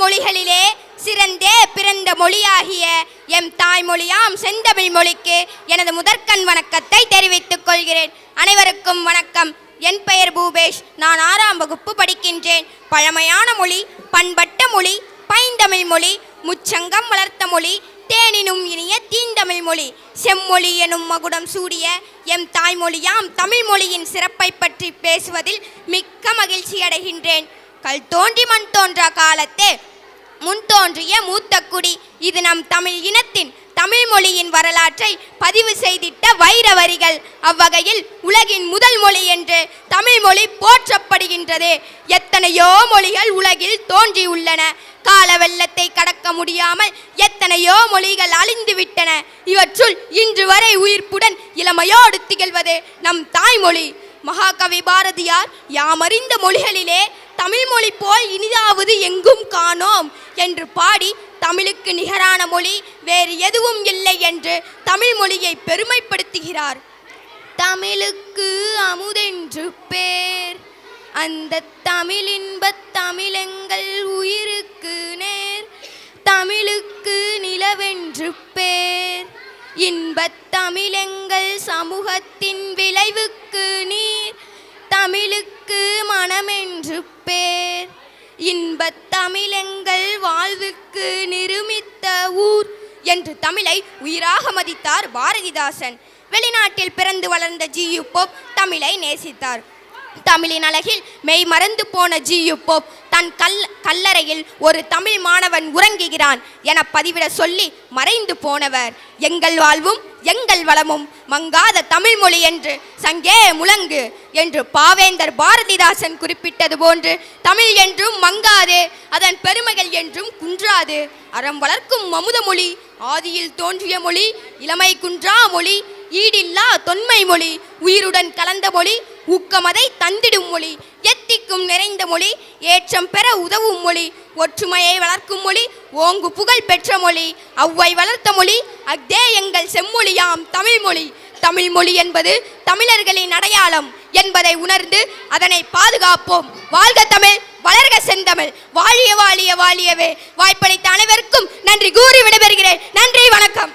மொழிகளிலே சிறந்தே பிறந்த மொழியாகிய எம் தாய்மொழியாம் செந்தமிழ் மொழிக்கு எனது முதற்கண் வணக்கத்தை தெரிவித்துக் கொள்கிறேன். அனைவருக்கும் வணக்கம். என் பெயர் பூபேஷ். நான் ஆறாம் வகுப்பு படிக்கின்றேன். பழமையான மொழி பண்பட்ட மொழி பைந்தமிழ் மொழி முச்சங்கம் வளர்த்த மொழி தேனினும் இனிய தீந்தமிழ் மொழி. செம்மொழி எனும் மகுடம் சூடிய எம் தாய்மொழியாம் தமிழ் மொழியின் சிறப்பை பற்றி பேசுவதில் மிக்க மகிழ்ச்சி அடைகின்றேன் கல் தோன்றி மண் தோன்றா காலத்தே முன் தோன்றிய மூத்த குடி இது நம் தமிழ் இனத்தின் தமிழ் மொழியின் வரலாற்றை பதிவு செய்திட்ட வைர வரிகள் அவ்வகையில் உலகின் முதல் மொழி என்று தமிழ் மொழி போற்றப்படுகின்றது. எத்தனையோ மொழிகள் உலகில் தோன்றியுள்ளன. கால வெள்ளத்தை கடக்க முடியாமல் எத்தனையோ மொழிகள் அழிந்துவிட்டன. இவற்றுள் இன்று வரை உயிர்ப்புடன் இளமையோடு திகழ்வது நம் தாய்மொழி. மகாகவி பாரதியார் யாமறிந்த மொழிகளிலே தமிழ் மொழி போல் இனிதாவது எங்கும் காணோம் என்று பாடி தமிழுக்கு நிகரான மொழி வேறு எதுவும் இல்லை என்று தமிழ் மொழியை பெருமைப்படுத்துகிறார். தமிழுக்கு அமுதென்று பேர். அந்த தமிழின்பத் தமிழெங்கள் உயிருக்கு நேர். தமிழுக்கு நிலவென்று பேர். இன்பத் தமிழெங்கள் சமூகத்தின் விளைவுக்கு நீர். தமிழெங்கள் வாழ்வுக்கு நிருமித்த ஊர் என்று தமிழை உயிராக மதித்தார் பாரதிதாசன். வெளிநாட்டில் பிறந்து வளர்ந்த ஜியு போப் தமிழை நேசித்தார். தமிழின் அழகில் மெய் மறந்து போன ஜியு போப் தன் கல் கல்லறையில் ஒரு தமிழ் மாணவன் உறங்குகிறான் என பதிவிட சொல்லி மறைந்து போனவர். எங்கள் வாழ்வும் எங்கள் வளமும் மங்காத தமிழ் மொழி என்று சங்கே முழங்கு என்று பாவேந்தர் பாரதிதாசன் குறிப்பிட்டது போன்று தமிழ் என்றும் மங்காது அதன் பெருமைகள் என்றும் குன்றாது. அறம் வளர்க்கும் அமுத மொழி ஆதியில் தோன்றிய மொழி இளமை குன்றா மொழி ஈடில்லா தொன்மை மொழி உயிருடன் கலந்த மொழி ஊக்கமதை தந்திடும் மொழி எத்திக்கும் நிறைந்த மொழி ஏற்றம் பெற உதவும் மொழி ஒற்றுமையை வளர்க்கும் மொழி ஓங்கு புகழ் பெற்ற மொழி அவ்வை வளர்த்த மொழி அக்தே எங்கள் செம்மொழியாம் தமிழ்மொழி தமிழ்மொழி என்பது தமிழர்களின் அடையாளம் என்பதை உணர்ந்து அதனை பாதுகாப்போம். வாழ்க தமிழ் வளர்க செந்தமிழ். வாழிய வாழிய வாழியவே. வாய்ப்பளித்த அனைவருக்கும் நன்றி கூறி விடைபெறுகிறேன். நன்றி வணக்கம்.